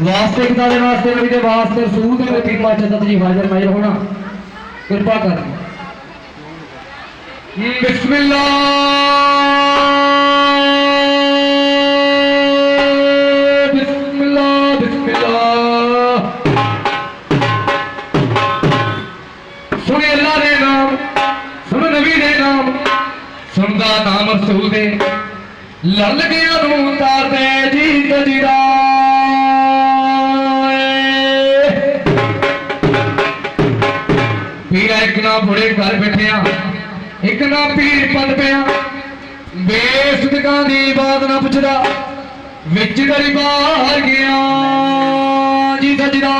ਵਾਸਤੇ ਦੇ ਵਾਸਤੇ ਮੇਰੀ ਦੇ ਵਾਸਤੇ ਰਸੂਲ ਦੇ ਮੇਰੇ ਪੀਪਾ ਚੰਦਤ ਜੀ, ਹਾਜ਼ਰ ਨਾਜ਼ਰ ਹੋਣਾ। ਕਿਰਪਾ ਕਰ। ਬਿਸਮਿਲ੍ਲਾ। ਦੇ ਨਾਮ, ਸੁਣ ਨਬੀ ਦੇ ਨਾਮ, ਸੁਣਦਾ ਨਾਮ ਰਸੂਲ ਦੇ। ਲੜ ਗਿਆ ਨੂੰ ਤਾਰਦੇ ਜੀ ਜਜੀਰਾ ਪੀਰਾ ਇੱਕ ਨਾ ਬੁੜੇ ਘਰ ਬੈਠਿਆ ਇੱਕ ਨਾ ਪੀਰ ਪਦ ਪਿਆ ਬੇਸਦਕਾਂ ਦੀ ਬਾਤ ਨਾ ਪੁੱਛਦਾ, ਵਿੱਚ ਗਰੀਬਾਰ ਗਿਆ ਜੀ ਸਜਦਾ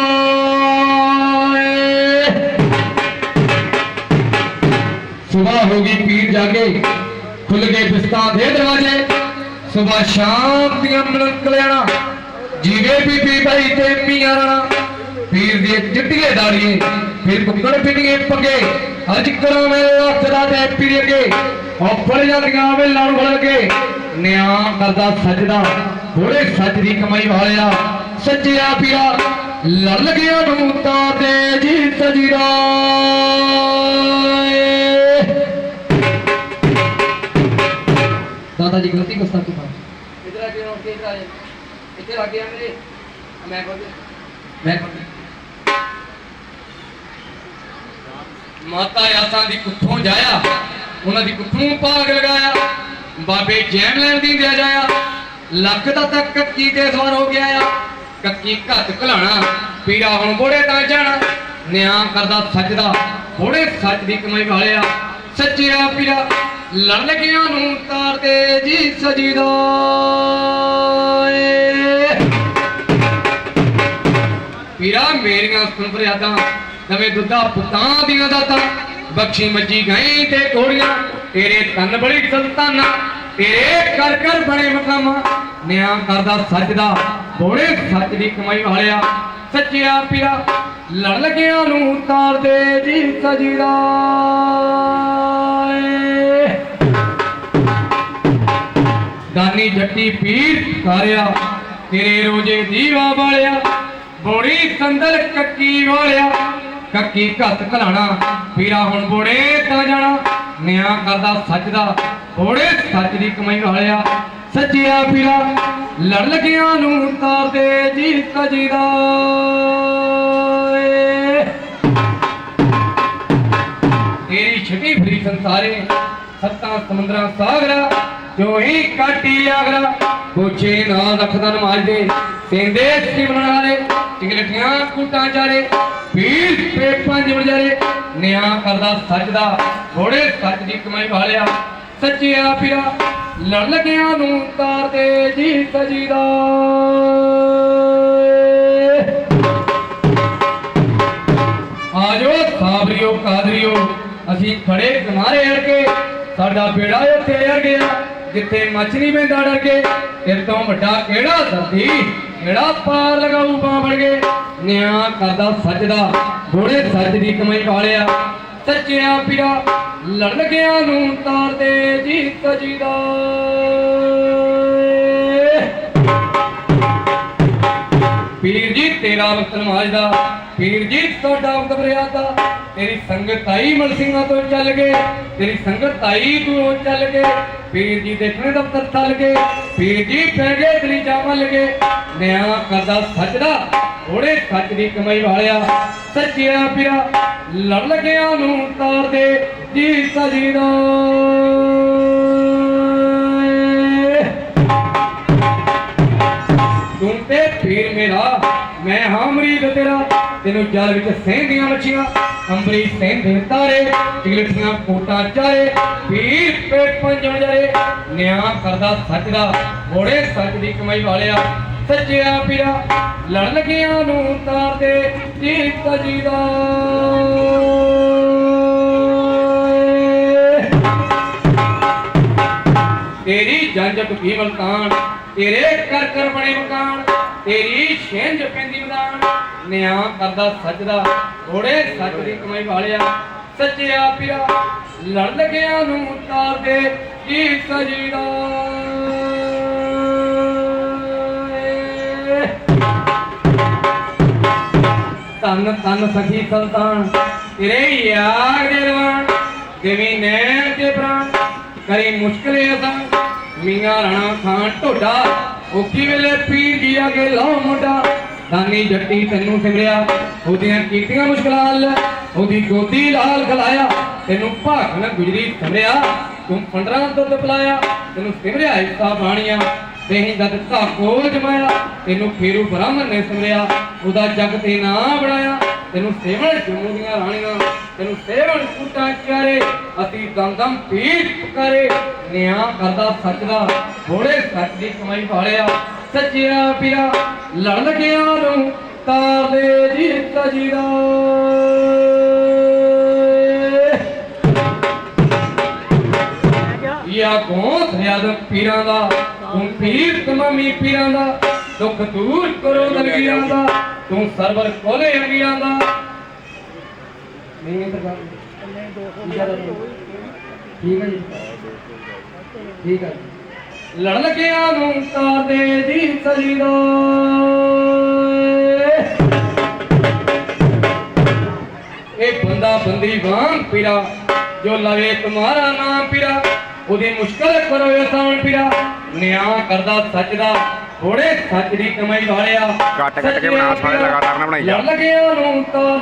ਸੁਬਹ ਹੋ ਗਈ ਪੀਰ ਜਾ ਕੇ ਖੁੱਲ ਗਏ ਬਿਸਤਾਂ ਦੇ ਦਰਵਾਜ਼ੇ। ਸੁਬਹ ਸ਼ਾਮ ਦੀਆਂ ਮਿਲਣ ਲੈਣਾ ਜੀਵੇ ਬੀਬੀ ਭਾਈ ਤੇ ਮੀਆਂ ਰਾਣਾ। ਪੀਰ ਦੀ ਚਿੱਟੀਏ ਦਾੜੀ ਫਿਰ ਕੁੱਕੜ ਪਿੰਡੀਏ ਪੱਗੇ ਅੱਜ ਕਰਾਂ ਮੈਂ ਰੱਖ ਦਾ ਤੇ ਪੀਰ ਅੱਗੇ। ਔਪੜ ਜਾਂਦੀਆਂ ਵੇ ਲੜ ਫੜ ਕੇ। ਨਿਆਂ ਕਰਦਾ ਸਜਦਾ ਹੋਰੇ ਸੱਜ ਦੀ ਕਮਾਈ ਵਾਲਿਆ। ਸੱਜਿਆ ਪਿਆ, ਲੜ ਲਗਿਆ ਨੂੰ ਤਾਂ ਜੀ ਤਜਰਾ ਦਾਦਾ ਜੀ, ਗਲਤੀ ਗੁੱਸਾ ਤੋਂ ਇਧਰ ਆ ਕੇ ਰੋਕ ਇਧਰ ਆ ਇੱਥੇ ਲੱਗ ਮੇਰੇ? ਮੈਂ ਕੋਲ ਮੈਂ ਕੋਲ ਮਾਤਾ ਆਸਾਂ ਦੀ ਕੁੱਥੋਂ ਜਾਇਆ, ਉਹਨਾਂ ਦੀ ਕੁੱਥੋਂ ਭਾਗ ਲਗਾਇਆ, ਬਾਬੇ ਜੈਨ ਲੈਣ ਦੀ ਦਿਆ ਜਾਇਆ, ਲੱਖ ਦਾ ਤੱਕ ਕੱਕੀ ਤੇ ਸਵਾਰ ਹੋ ਗਿਆ ਆ, ਕੱਕੀ ਘੱਟ ਘਲਾਣਾ ਪੀਰਾ ਹੁਣ ਬੋੜੇ ਤਾਂ ਜਾਣਾ, ਨਿਆਂ ਕਰਦਾ ਸੱਚਦਾ ਬੋੜੇ ਸੱਚ ਦੀ ਕਮਾਈ ਵਾਲਿਆ, ਸੱਚਿਆ ਪੀਰਾ ਲੜ ਲਗਿਆਂ ਨੂੰ ਤਾਰਦੇ ਜੀ ਸਜੀਦਾ ਏ। ਮੇਰੀਆਂ ਸੁਣ ਫਰਿਆਦਾਂ ਨਵੇਂ ਦੁੱਧਾ ਪੁੱਤਾਂ ਦੀਆਂ ਦਾਤਾਂ। ਬਖਸ਼ੀ ਮੱਜੀ ਗਈ ਤੇ ਘੋੜੀਆਂ। ਤੇਰੇ ਤਨ ਬੜੀ ਸੰਤਾਨਾ। ਤੇਰੇ ਕਰ ਕਰ ਬਣੇ ਮਕਾਮਾਂ। ਨਿਆਂ ਕਰਦਾ ਸੱਚ ਦਾ ਬੋੜੇ ਸੱਚ ਦੀ ਕਮਾਈ ਵਾਲਿਆ। ਸੱਚਿਆ ਪੀਰਾ ਲੜ ਲਗਿਆਂ ਨੂੰ ਤਾਰਦੇ ਜੀ ਸਜੀਦਾ ਦਾਨੀ ਜੱਟੀ ਪੀਰ ਸਾਰਿਆ ਤੇਰੇ ਰੋਜੇ ਦੀਵਾ ਵਾਲਿਆ। ਬੋੜੀ ਸੰਦਰ ਕੱਕੀ ਵਾਲਿਆ। ਕੱਕੀ ਘੱਤ ਘਲਾਣਾ। ਪੀਰਾ ਹੁਣ ਬੋੜੇ ਤਾਂ ਜਾਣਾ। ਨਿਆਂ ਕਰਦਾ ਸੱਚ ਦਾ। ਬੋੜੇ ਸੱਚ ਦੀ ਕਮਾਈ ਵਾਲਿਆ ਸੱਚਿਆ ਪੀਰਾ ਲੜ ਲਗਿਆਂ ਨੂੰ ਤਾਰਦੇ ਜੀ ਸਜੀਦਾ ਤੇਰੀ ਛਟੀ ਫਰੀ ਸੰਸਾਰੇ, ਸੱਤਾ ਸਮੁੰਦਰਾਂ ਸਾਗਰਾ ਜੋ ਹੀ ਕਾਟੀ ਆਗਰਾ। ਕੋਚੇ ਨਾ ਰੱਖਦਾ ਨਮਾਜ਼ ਦੇ, ਸਿੰਦੇ ਸਿਮਰਨ ਵਾਲੇ। ਟਿਕਲਟੀਆਂ ਕੁੱਟਾਂ ਚਾਰੇ ਪੀਰ ਪੇ ਪੰਜ ਵਜਾਰੇ ਨਿਆਂ ਕਰਦਾ ਸੱਚ ਦਾ ਥੋੜੇ ਸੱਚ ਦੀ ਕਮਾਈ ਵਾਲਿਆ। ਸੱਚਿਆ ਪਿਆ ਲੜ ਲਗਿਆਂ ਨੂੰ ਤਾਰਦੇ ਜੀ ਸਜੀਦਾ ਆਜੋ ਸਾਬਰੀਓ, ਕਾਦਰੀਓ, ਅਸੀਂ ਖੜੇ ਕਿਨਾਰੇ ਅੜ ਕੇ। ਸਾਡਾ ਬੇੜਾ ਉੱਥੇ ਅੜ ਗਿਆ, ਜਿੱਥੇ ਮੱਛਲੀ ਪੈਂਦਾ ਡਰ ਕੇ। ਤੇਰੇ ਤੋਂ ਵੱਡਾ ਕਿਹੜਾ ਦਰਦੀ? ਕਿਹੜਾ ਪਾਰ ਲਗਾਊ ਬਾਂ ਬੜ ਕੇ ਕਰਦਾ ਸੱਚ ਦਾ ਥੋੜੇ ਦੀ ਕਮਾਈ ਵਾਲਿਆ ਸੱਚਿਆ ਪੀਰਾ ਲੜ ਲਗਿਆਂ ਨੂੰ ਤਾਰਦੇ ਜੀ ਸਜੀਦਾ ਪੀਰ ਜੀ, ਤੇਰਾ ਵਕਤ ਨਮਾਜ਼ ਦਾ ਪੀਰ ਜੀ, ਤੁਹਾਡਾ ਵਕਤ ਫਰਿਆਦ ਦਾ ਤੇਰੀ ਸੰਗਤ ਆਈ ਮਨ ਸਿੰਘਾਂ ਤੋਂ ਚੱਲ ਗਏ। ਤੇਰੀ ਸੰਗਤ ਆਈ ਤੂੰ ਚੱਲ ਗਏ। ਪੀਰ ਜੀ ਦੇਖਣੇ ਦਫ਼ਤਰ ਚੱਲ ਗਏ ਪੀਰ ਜੀ ਪੈ ਗਏ ਦਲੀ ਜਾਵਾਂ ਲਗੇ ਨਿਆਂ ਕਰਦਾ ਸੱਚ ਥੋੜੇ ਸੱਚ ਦੀ ਕਮਾਈ ਵਾਲਿਆ। ਸੱਚਿਆ ਪਿਆ ਲੜ ਲਗਿਆਂ ਨੂੰ ਤਾਰ ਦੇ, ਜੀ ਸਜੀਦਾ। ਤੂੰ ਤੇ ਪੀਰ ਮੇਰਾ, ਮੈਂ ਹਾਂ ਮਰੀਦ ਤੇਰਾ, ਤੈਨੂੰ ਜਲ ਵਿੱਚ ਸਹਿੰਦੀਆਂ ਮੱਛੀਆਂ। ਅੰਬਰੀ ਸਹਿੰਦੇ ਤਾਰੇ ਟਿਗਲਟੀਆਂ ਕੋਟਾਂ ਚਾਰੇ ਪੀਰ ਪੇ ਪੰਜਣ ਜਰੇ। ਨਿਆਂ ਕਰਦਾ ਸੱਚ ਦਾ ਘੋੜੇ ਸੱਚ ਦੀ ਕਮਾਈ ਵਾਲਿਆ। ਸੱਚਿਆ ਪੀਰਾ ਲੜ ਲਗਿਆਂ ਨੂੰ ਤਾਰਦੇ ਜੀ ਸਜੀਦਾ ਤੇਰੀ ਜੰਜ ਟੁਕੀ ਮਲਕਾਨ ਤੇਰੇ ਕਰ ਕਰ ਬਣੇ ਮਕਾਨ ਤੇਰੀ ਛਿੰਝ ਪੈਂਦੀ ਮਦਾਨ, ਨਿਆਂ ਕਰਦਾ ਸੱਜਦਾ ਥੋੜੇ ਸੱਚ ਦੀ ਕਮਾਈ ਵਾਲਿਆ, ਸੱਚਿਆ ਪਿਆ, ਲੜ ਲਗਿਆਂ ਨੂੰ ਤਾਰ ਦੇ ਜੀ ਸਜੀਦਾ ਏ। ਧੰਨ ਧੰਨ ਸਖੀ ਸੁਲਤਾਨ, ਤੇਰੇ ਯਾਰ ਦੇ ਰਵਾਨ ਦੇਵੀ ਨੈਣ ਤੇ ਪ੍ਰਾਣ, ਕਰੀ ਮੁਸ਼ਕਲੇ ਅਸਾਂ ਮੀਆਂ ਰਾਣਾ ਖਾਨ ਢੋਡਾ ਔਖੀ ਵੇਲੇ ਪੀਰ ਜੀ ਆਗੇ ਲਾਉ ਮੁੰਡਾ। ਦਾਨੀ ਜੱਟੀ ਤੈਨੂੰ ਸਿਮਰਿਆ। ਉਹਦੀਆਂ ਕੀਤੀਆਂ ਮੁਸ਼ਕਲਾਂ ਹੱਲ। ਉਹਦੀ ਗੋਦੀ ਲਾਲ ਖਲਾਇਆ ਤੈਨੂੰ ਭਾਗ ਨਾਲ ਗੁਜਰੀ ਸਿਮਰਿਆ। ਤੂੰ ਪੰਡਰਾਂ ਦੁੱਧ ਪਿਲਾਇਆ। ਤੈਨੂੰ ਸਿਮਰਿਆ ਇਸਾ ਬਾਣੀਆਂ ਤੇਹੀਂ ਦਾ ਦਿੱਤਾ ਕੋਲ ਜਮਾਇਆ। ਤੈਨੂੰ ਫੇਰੂ ਬ੍ਰਾਹਮਣ ਨੇ ਸਿਮਰਿਆ। ਉਹਦਾ ਜਗ ਤੇ ਨਾਂ ਬਣਾਇਆ। ਤੈਨੂੰ ਸੇਵਣ ਜਮੂ ਦੀਆਂ ਰਾਣੀਆਂ। ਤੈਨੂੰ ਸੇਵਣ ਕੂਟਾਂ ਚਾਰੇ। ਅਤੀ ਦੰਦਮ ਪੀਰ ਪੁਕਾਰੇ। ਨਿਆਂ ਕਰਦਾ ਸੱਚ ਦਾ ਥੋੜੇ ਸੱਚ ਦੀ ਕਮਾਈ ਭਾਲਿਆ ਸੱਚਿਆ ਪੀਰਾ ਲੜ ਲੱਗਿਆ ਨੂੰ, ਤਾਰ ਦੇ ਜੀ ਤਜੀਦਾ ਯਾ ਗੋਤ ਰਿਆਦ ਪੀਰਾਂ ਦਾ, ਤੂੰ ਪੀਰ ਤਮਾਮੀ ਪੀਰਾਂ ਦਾ, ਦੁੱਖ ਦੂਰ ਕਰੋ ਦਲਗੀਰਾਂ ਦਾ, ਤੂੰ ਸਰਵਰ ਕੋਲੇ ਅੰਗੀਆਂ ਦਾ। ਨਹੀਂ ਇੰਤਜ਼ਾਰ ਠੀਕ ਹੈ ਜੀ। ਠੀਕ ਹੈ ਲੜ ਲੱਗਿਆ ਨੂੰ ਤਾਂ ਦੇ ਜੀ ਸਜੀਦਾ ਇਹ ਬੰਦਾ ਬੰਦੀ ਵਾਂਗ ਪੀਰਾ ਜੋ ਲਵੇ ਤੁਮਾਰਾ ਨਾਮ ਪੀਰਾ ਉਹਦੀ ਮੁਸ਼ਕਲ ਕਰੋ ਆਸਾਨ ਪੀਰਾ ਨਿਆਂ ਕਰਦਾ ਸੱਚ ਦਾ ਥੋੜੇ ਸੱਚ ਦੀ ਕਮਾਈ ਵਾਲਿਆ। ਕੱਟ ਕੱਟ ਕੇ ਬਣਾ, ਸਾਰੇ ਲਗਾਤਾਰ ਨਾ ਬਣਾਈ ਜਾ। ਲੜ ਲੱਗਿਆ ਨੂੰ ਤਾਂ